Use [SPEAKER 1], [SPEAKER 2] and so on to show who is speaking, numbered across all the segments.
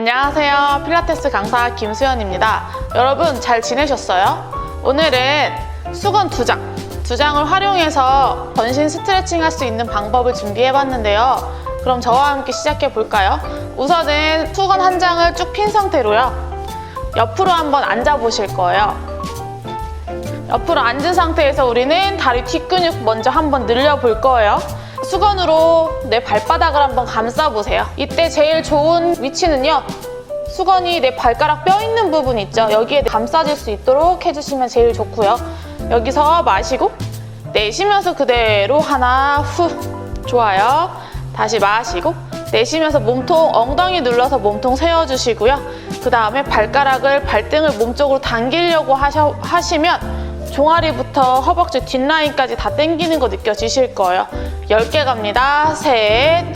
[SPEAKER 1] 안녕하세요. 필라테스 강사 김수연입니다. 여러분 잘 지내셨어요? 오늘은 수건 두 장, 두 장을 활용해서 전신 스트레칭 할 수 있는 방법을 준비해 봤는데요. 그럼 저와 함께 시작해 볼까요? 우선은 수건 한 장을 쭉 핀 상태로요. 옆으로 한번 앉아 보실 거예요. 옆으로 앉은 상태에서 우리는 다리 뒷근육 먼저 한번 늘려 볼 거예요. 수건으로 내 발바닥을 한번 감싸 보세요. 이때 제일 좋은 위치는요. 수건이 내 발가락 뼈 있는 부분 있죠. 여기에 감싸질 수 있도록 해주시면 제일 좋고요. 여기서 마시고 내쉬면서 그대로 하나 후 좋아요. 다시 마시고 내쉬면서 몸통 엉덩이 눌러서 몸통 세워주시고요. 그 다음에 발가락을 발등을 몸쪽으로 당기려고 하셔, 하시면 종아리부터 허벅지 뒷라인까지 다 당기는 거 느껴지실 거예요. 10개 갑니다. 셋.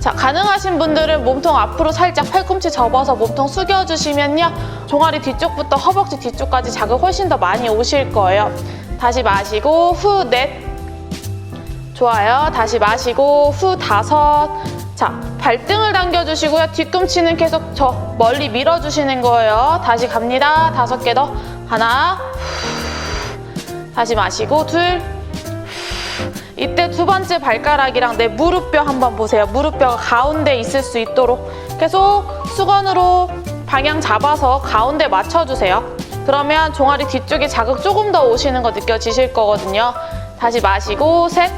[SPEAKER 1] 자, 가능하신 분들은 몸통 앞으로 살짝 팔꿈치 접어서 몸통 숙여주시면요. 종아리 뒤쪽부터 허벅지 뒤쪽까지 자극 훨씬 더 많이 오실 거예요. 다시 마시고, 후, 넷. 좋아요. 다시 마시고, 후, 다섯. 자, 발등을 당겨주시고요. 뒤꿈치는 계속 저 멀리 밀어주시는 거예요. 다시 갑니다. 다섯 개 더. 하나. 다시 마시고, 둘. 이때 두 번째 발가락이랑 내 무릎뼈 한번 보세요. 무릎뼈가 가운데 있을 수 있도록 계속 수건으로 방향 잡아서 가운데 맞춰주세요. 그러면 종아리 뒤쪽에 자극 조금 더 오시는 거 느껴지실 거거든요. 다시 마시고 셋.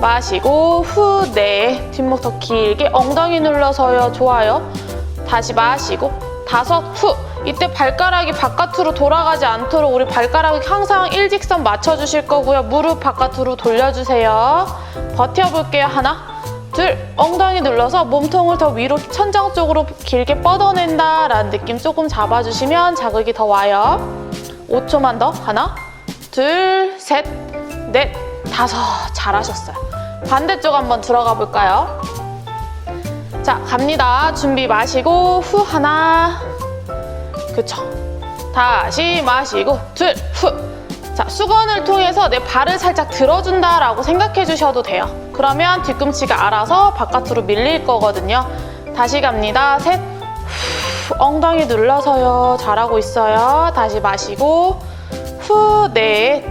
[SPEAKER 1] 마시고 후, 네. 뒷목 더 길게 엉덩이 눌러서요. 좋아요. 다시 마시고 다섯 후. 이때 발가락이 바깥으로 돌아가지 않도록 우리 발가락이 항상 일직선 맞춰주실 거고요. 무릎 바깥으로 돌려주세요. 버텨볼게요. 하나, 둘. 엉덩이 눌러서 몸통을 더 위로 천장 쪽으로 길게 뻗어낸다라는 느낌 조금 잡아주시면 자극이 더 와요. 5초만 더. 하나, 둘, 셋, 넷, 다섯. 잘하셨어요. 반대쪽 한번 들어가 볼까요? 자, 갑니다. 준비 마시고 후 하나. 그쵸. 다시 마시고 둘, 후. 자, 수건을 통해서 내 발을 살짝 들어준다라고 생각해 주셔도 돼요. 그러면 뒤꿈치가 알아서 바깥으로 밀릴 거거든요. 다시 갑니다. 셋, 후. 엉덩이 눌러서요. 잘하고 있어요. 다시 마시고 후, 넷.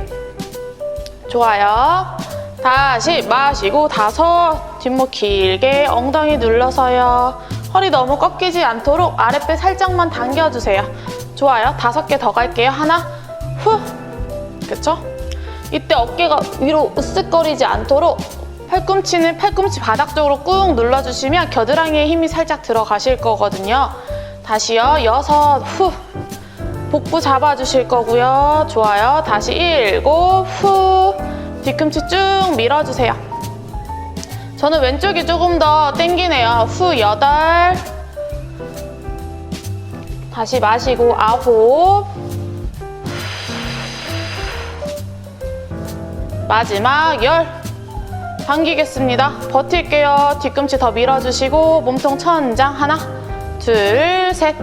[SPEAKER 1] 좋아요. 다시 마시고 다섯. 뒷목 길게 엉덩이 눌러서요. 허리 너무 꺾이지 않도록 아랫배 살짝만 당겨주세요. 좋아요. 다섯 개 더 갈게요. 하나, 후. 그쵸? 이때 어깨가 위로 으쓱거리지 않도록 팔꿈치는 팔꿈치 바닥 쪽으로 꾹 눌러주시면 겨드랑이에 힘이 살짝 들어가실 거거든요. 다시요. 여섯, 후. 복부 잡아주실 거고요. 좋아요. 다시 일곱, 후. 뒤꿈치 쭉 밀어주세요. 저는 왼쪽이 조금 더 땡기네요. 후 여덟. 다시 마시고 아홉. 마지막 열. 당기겠습니다. 버틸게요. 뒤꿈치 더 밀어주시고 몸통 천장 하나, 둘, 셋,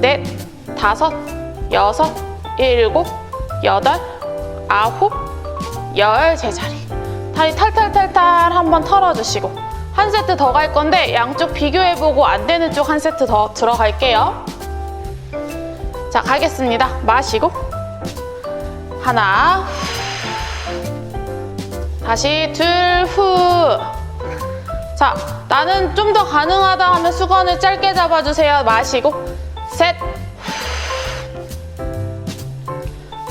[SPEAKER 1] 넷, 다섯, 여섯, 일곱, 여덟, 아홉, 열 제자리. 다리 탈탈탈탈 한번 털어주시고 한 세트 더 갈 건데 양쪽 비교해보고 안 되는 쪽 한 세트 더 들어갈게요. 자 가겠습니다. 마시고 하나 다시 둘 후. 자 나는 좀 더 가능하다 하면 수건을 짧게 잡아주세요. 마시고 셋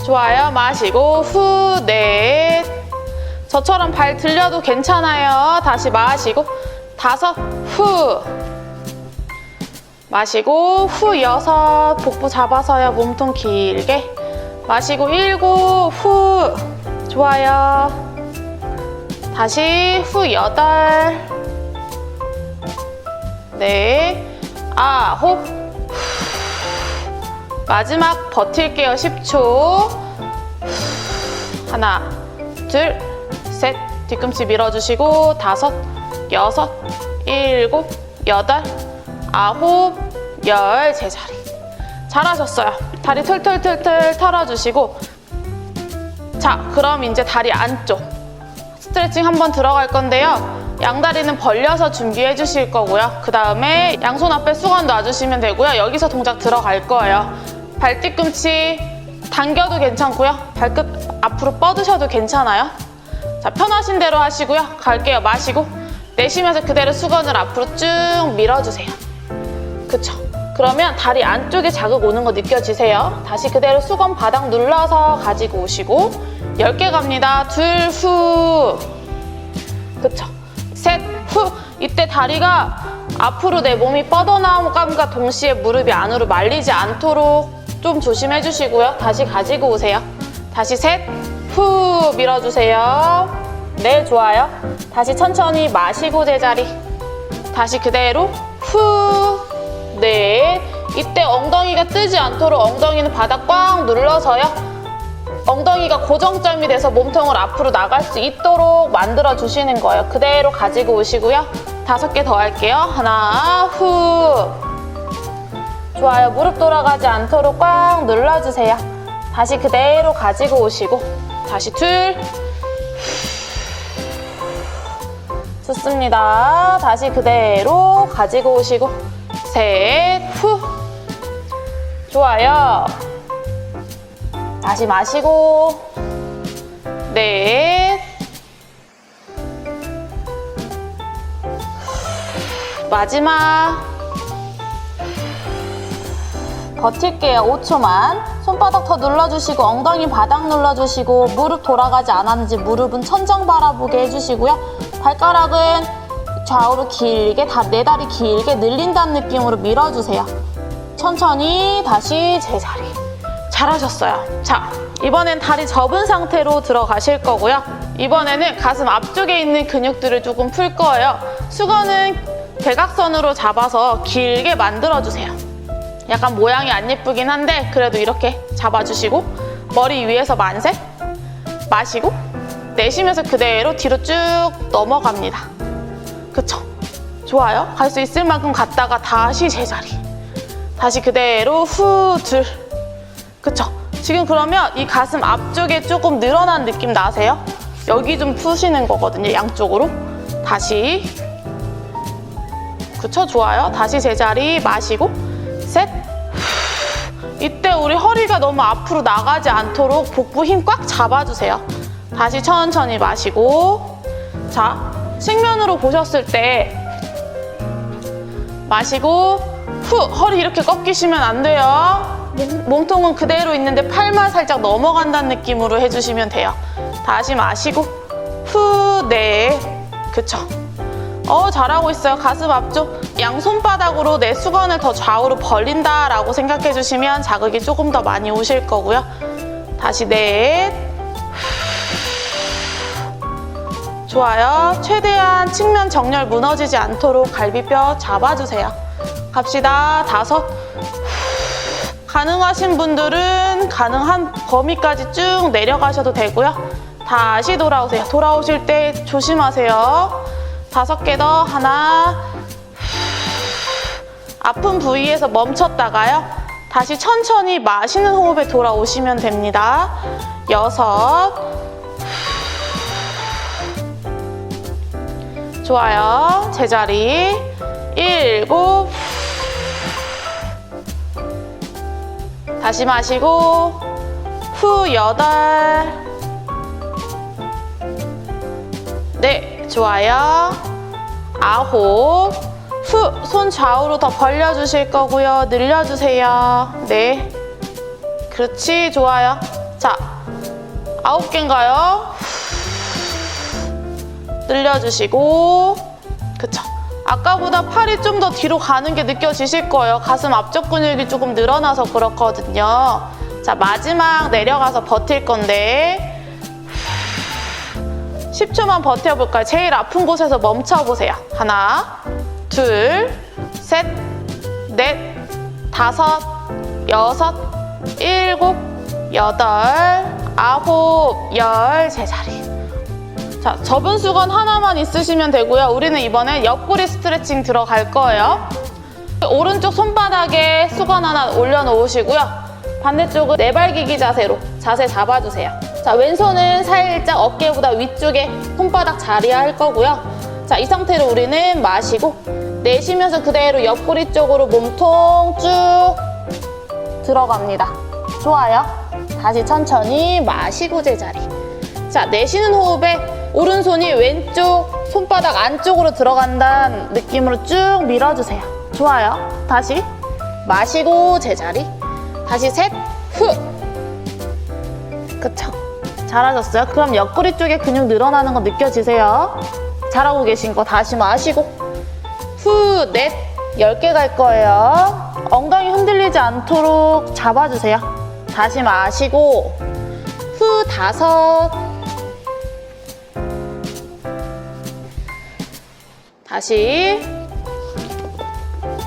[SPEAKER 1] 좋아요. 마시고 후 넷. 저처럼 발 들려도 괜찮아요. 다시 마시고 다섯 후. 마시고 후 여섯. 복부 잡아서요. 몸통 길게. 마시고 일곱. 후. 좋아요. 다시 후 여덟. 네. 아홉. 마지막 버틸게요. 10초. 하나 둘 셋, 뒤꿈치 밀어주시고 다섯, 여섯, 일곱, 여덟, 아홉, 열 제자리. 잘하셨어요. 다리 털털털털 털어주시고 자, 그럼 이제 다리 안쪽 스트레칭 한번 들어갈 건데요. 양다리는 벌려서 준비해 주실 거고요. 그 다음에 양손 앞에 수건 놔주시면 되고요. 여기서 동작 들어갈 거예요. 발 뒤꿈치 당겨도 괜찮고요. 발끝 앞으로 뻗으셔도 괜찮아요. 자, 편하신 대로 하시고요. 갈게요. 마시고 내쉬면서 그대로 수건을 앞으로 쭉 밀어주세요. 그쵸? 그러면 다리 안쪽에 자극 오는 거 느껴지세요? 다시 그대로 수건 바닥 눌러서 가지고 오시고 10개 갑니다. 둘, 후. 그쵸? 셋, 후. 이때 다리가 앞으로 내 몸이 뻗어나감과 동시에 무릎이 안으로 말리지 않도록 좀 조심해 주시고요. 다시 가지고 오세요. 다시 셋, 후 밀어주세요. 네, 좋아요. 다시 천천히 마시고 제자리. 다시 그대로 후. 네. 이때 엉덩이가 뜨지 않도록 엉덩이는 바닥 꽉 눌러서요. 엉덩이가 고정점이 돼서 몸통을 앞으로 나갈 수 있도록 만들어 주시는 거예요. 그대로 가지고 오시고요. 다섯 개 더 할게요. 하나, 후. 좋아요. 무릎 돌아가지 않도록 꽉 눌러주세요. 다시 그대로 가지고 오시고 다시 둘. 좋습니다. 다시 그대로 가지고 오시고 셋, 후. 좋아요. 다시 마시고 넷. 마지막. 버틸게요. 5초만. 손바닥 더 눌러주시고 엉덩이 바닥 눌러주시고 무릎 돌아가지 않았는지 무릎은 천장 바라보게 해주시고요. 발가락은 좌우로 길게 다 네 다리 길게 늘린다는 느낌으로 밀어주세요. 천천히 다시 제자리. 잘하셨어요. 자, 이번엔 다리 접은 상태로 들어가실 거고요. 이번에는 가슴 앞쪽에 있는 근육들을 조금 풀 거예요. 수건은 대각선으로 잡아서 길게 만들어주세요. 약간 모양이 안 예쁘긴 한데 그래도 이렇게 잡아주시고 머리 위에서 만세 마시고 내쉬면서 그대로 뒤로 쭉 넘어갑니다. 그쵸? 좋아요. 갈 수 있을 만큼 갔다가 다시 제자리. 다시 그대로 후, 둘. 그쵸? 지금 그러면 이 가슴 앞쪽에 조금 늘어난 느낌 나세요? 여기 좀 푸시는 거거든요. 양쪽으로. 다시. 그쵸? 좋아요. 다시 제자리 마시고. 셋. 이때 우리 허리가 너무 앞으로 나가지 않도록 복부 힘 꽉 잡아주세요. 다시 천천히 마시고. 자, 측면으로 보셨을 때 마시고 후 허리 이렇게 꺾이시면 안 돼요. 몸- 몸통은 그대로 있는데 팔만 살짝 넘어간다는 느낌으로 해주시면 돼요. 다시 마시고 후 네. 그쵸. 어 잘하고 있어요. 가슴 앞쪽 양손바닥으로 내 수건을 더 좌우로 벌린다 라고 생각해 주시면 자극이 조금 더 많이 오실 거고요. 다시 넷. 좋아요. 최대한 측면 정렬 무너지지 않도록 갈비뼈 잡아주세요. 갑시다. 다섯. 가능하신 분들은 가능한 범위까지 쭉 내려가셔도 되고요. 다시 돌아오세요. 돌아오실 때 조심하세요. 다섯 개 더. 하나. 아픈 부위에서 멈췄다가요. 다시 천천히 마시는 호흡에 돌아오시면 됩니다. 여섯. 좋아요. 제자리. 일곱. 다시 마시고. 후, 여덟. 네, 좋아요. 아홉. 후, 손 좌우로 더 벌려주실 거고요. 늘려주세요. 네. 그렇지, 좋아요. 자, 아홉 개인가요? 늘려주시고 그쵸 아까보다 팔이 좀 더 뒤로 가는 게 느껴지실 거예요 가슴 앞쪽 근육이 조금 늘어나서 그렇거든요 자 마지막 내려가서 버틸 건데 10초만 버텨볼까요? 제일 아픈 곳에서 멈춰보세요 하나 둘 셋 넷 다섯 여섯 일곱 여덟 아홉 열 제자리 자, 접은 수건 하나만 있으시면 되고요. 우리는 이번에 옆구리 스트레칭 들어갈 거예요. 오른쪽 손바닥에 수건 하나 올려놓으시고요. 반대쪽은 내발기기 자세로 자세 잡아주세요. 자, 왼손은 살짝 어깨보다 위쪽에 손바닥 자리야 할 거고요. 자, 이 상태로 우리는 마시고 내쉬면서 그대로 옆구리 쪽으로 몸통 쭉 들어갑니다. 좋아요. 다시 천천히 마시고 제자리. 자, 내쉬는 호흡에 오른손이 왼쪽 손바닥 안쪽으로 들어간다는 느낌으로 쭉 밀어주세요. 좋아요. 다시 마시고 제자리. 다시 셋, 후. 그쵸. 잘하셨어요. 그럼 옆구리 쪽에 근육 늘어나는 거 느껴지세요? 잘하고 계신 거 다시 마시고. 후, 넷, 열개갈 거예요. 엉덩이 흔들리지 않도록 잡아주세요. 다시 마시고. 후, 다섯. 다시.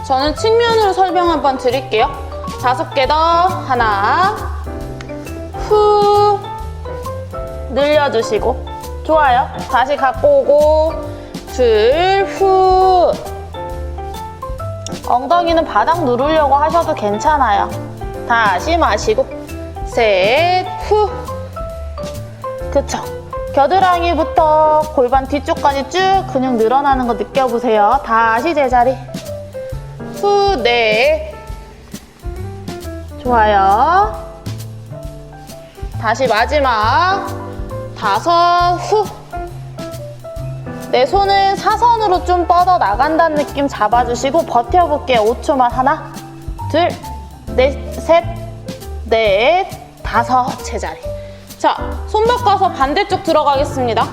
[SPEAKER 1] 저는 측면으로 설명 한번 드릴게요. 다섯 개 더. 하나. 후. 늘려주시고. 좋아요. 다시 갖고 오고. 둘, 후. 엉덩이는 바닥 누르려고 하셔도 괜찮아요. 다시 마시고. 셋, 후. 그쵸. 겨드랑이부터 골반 뒤쪽까지 쭉 근육 늘어나는 거 느껴보세요. 다시 제자리. 후, 넷. 좋아요. 다시 마지막. 다섯, 후. 내 손은 사선으로 좀 뻗어 나간다는 느낌 잡아주시고 버텨볼게요. 5초만. 하나, 둘, 넷, 셋, 넷, 다섯. 제자리. 자, 손 바꿔서 반대쪽 들어가겠습니다.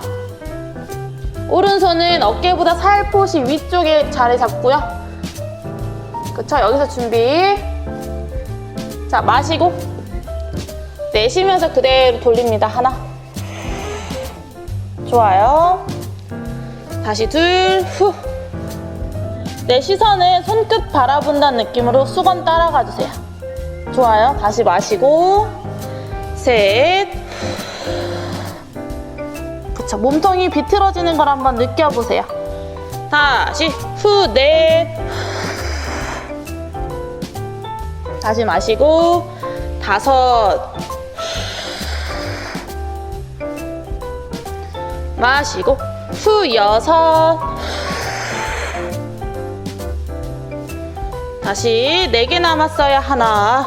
[SPEAKER 1] 오른손은 어깨보다 살포시 위쪽에 자리 잡고요. 그쵸? 여기서 준비. 자, 마시고. 내쉬면서 그대로 돌립니다. 하나. 좋아요. 다시 둘, 후. 내 시선은 손끝 바라본다는 느낌으로 수건 따라가 주세요. 좋아요. 다시 마시고. 셋. 그쵸. 몸통이 비틀어지는 걸 한번 느껴보세요. 다시 후, 넷. 다시 마시고. 다섯. 마시고. 후, 여섯. 다시 네 개 남았어요. 하나.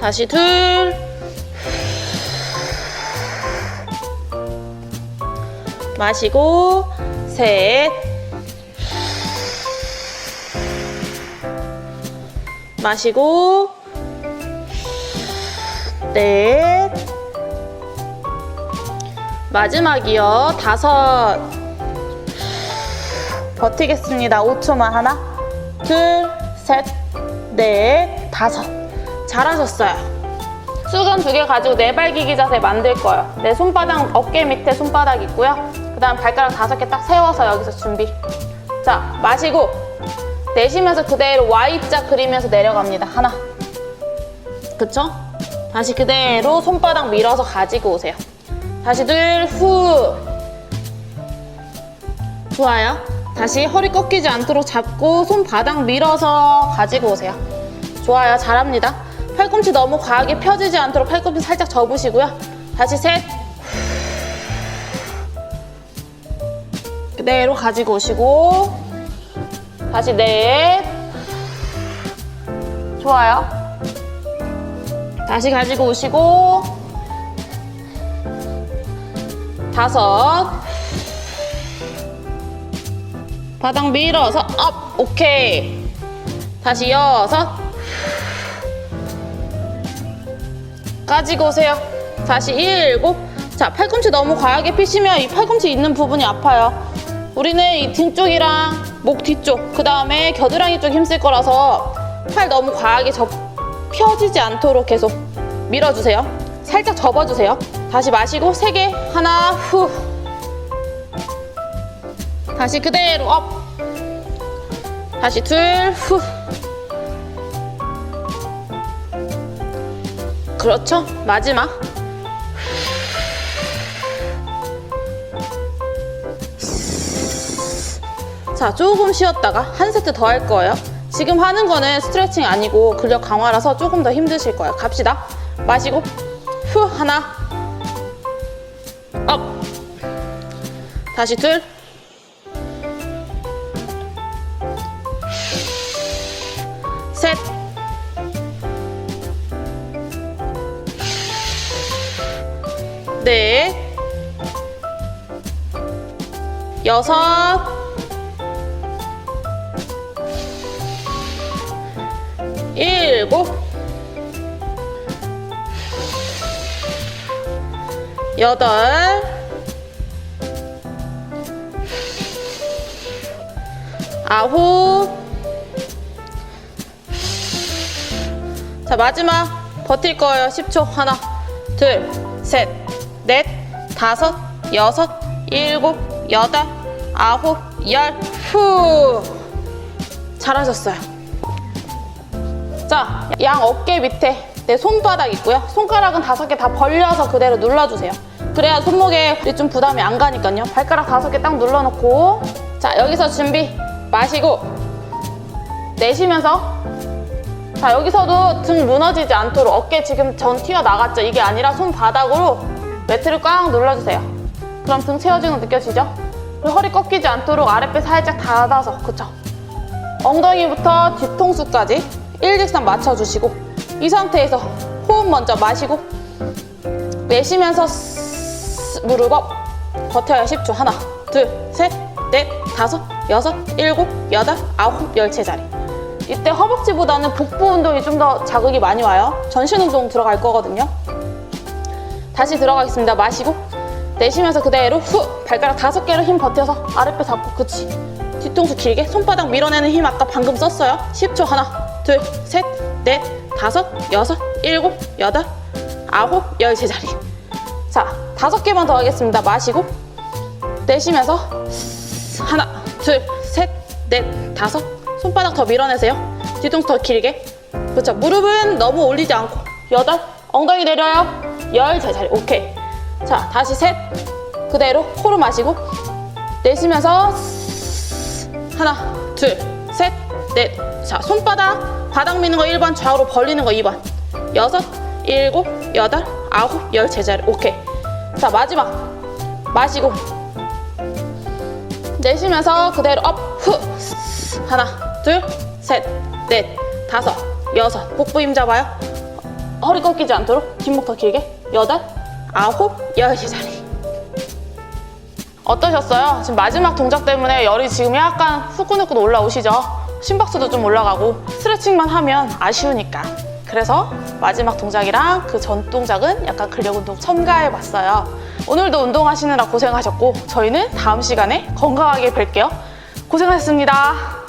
[SPEAKER 1] 다시 둘. 마시고 셋. 마시고 넷. 마지막이요. 다섯. 버티겠습니다. 5초만 하나, 둘, 셋, 넷, 다섯. 잘하셨어요. 수건 두 개 가지고 네발기기 자세 만들 거예요. 내 손바닥 어깨 밑에 손바닥 있고요. 그 다음 발가락 다섯 개 딱 세워서 여기서 준비. 자 마시고 내쉬면서 그대로 Y자 그리면서 내려갑니다. 하나. 그쵸? 다시 그대로 손바닥 밀어서 가지고 오세요. 다시 둘, 후. 좋아요. 다시 허리 꺾이지 않도록 잡고 손바닥 밀어서 가지고 오세요. 좋아요. 잘합니다. 팔꿈치 너무 과하게 펴지지 않도록 팔꿈치 살짝 접으시고요. 다시 셋. 그대로 가지고 오시고 다시 넷. 좋아요. 다시 가지고 오시고. 다섯. 바닥 밀어서 업. 오케이. 다시 여섯 가지고 오세요. 다시 일곱. 자 팔꿈치 너무 과하게 피시면 이 팔꿈치 있는 부분이 아파요. 우리는 이 뒤쪽이랑 목 뒤쪽 그 다음에 겨드랑이 쪽 힘쓸 거라서 팔 너무 과하게 접 펴지지 않도록 계속 밀어주세요 살짝 접어주세요 다시 마시고 세 개 하나 후 다시 그대로 업. 다시 둘, 후. 그렇죠. 마지막. 자, 조금 쉬었다가 한 세트 더 할 거예요. 지금 하는 거는 스트레칭 아니고 근력 강화라서 조금 더 힘드실 거예요. 갑시다. 마시고, 후, 하나, 다시 둘. 셋. 넷. 여섯. 일곱. 여덟. 아홉. 자, 마지막 버틸 거예요. 10초. 하나, 둘, 셋, 넷, 다섯, 여섯, 일곱, 여덟, 아홉, 열. 후. 잘하셨어요. 자, 양 어깨 밑에 내 손바닥 있고요. 손가락은 다섯 개 다 벌려서 그대로 눌러주세요. 그래야 손목에 좀 부담이 안 가니까요. 발가락 다섯 개 딱 눌러놓고 자, 여기서 준비 마시고 내쉬면서 자, 여기서도 등 무너지지 않도록 어깨 지금 전 튀어 나갔죠? 이게 아니라 손바닥으로 매트를 꽉 눌러주세요. 그럼 등 채워지는 거 느껴지죠? 허리 꺾이지 않도록 아랫배 살짝 닫아서 그쵸? 엉덩이부터 뒤통수까지 일직선 맞춰주시고 이 상태에서 호흡 먼저 마시고 내쉬면서 무릎 업 버텨요. 10초. 하나 둘셋넷 다섯 여섯 일곱 여덟 아홉 열 제자리. 이때 허벅지보다는 복부 운동이 좀 더 자극이 많이 와요. 전신 운동 들어갈 거거든요. 다시 들어가겠습니다. 마시고 내쉬면서 그대로 후 발가락 다섯 개로 힘 버텨서 아랫배 잡고 그치. 뒤통수 길게 손바닥 밀어내는 힘 아까 방금 썼어요. 10초. 하나 둘 셋 넷 다섯 여섯 일곱 여덟 아홉 열 제자리. 자 다섯 개만 더 하겠습니다. 마시고 내쉬면서 하나 둘 셋 넷 다섯. 손바닥 더 밀어내세요. 뒤통수 더 길게. 그렇죠. 무릎은 너무 올리지 않고 여덟 엉덩이 내려요. 열 제자리. 오케이. 자 다시 셋 그대로 코로 마시고 내쉬면서 하나 둘셋 넷 자 손바닥 바닥 미는 거 1번 좌우로 벌리는 거 2번. 여섯 일곱 여덟 아홉 열 제자리. 오케이. 자 마지막. 마시고. 내쉬면서 그대로 업 후. 하나 둘 셋 넷 다섯 여섯. 복부 힘 잡아요. 허리 꺾이지 않도록 뒷목 더 길게. 여덟 아홉 열 제자리. 어떠셨어요? 지금 마지막 동작 때문에 열이 지금 약간 후끈후끈 올라오시죠? 심박수도 좀 올라가고 스트레칭만 하면 아쉬우니까. 그래서 마지막 동작이랑 그 전 동작은 약간 근력 운동 첨가해 봤어요. 오늘도 운동하시느라 고생하셨고 저희는 다음 시간에 건강하게 뵐게요. 고생하셨습니다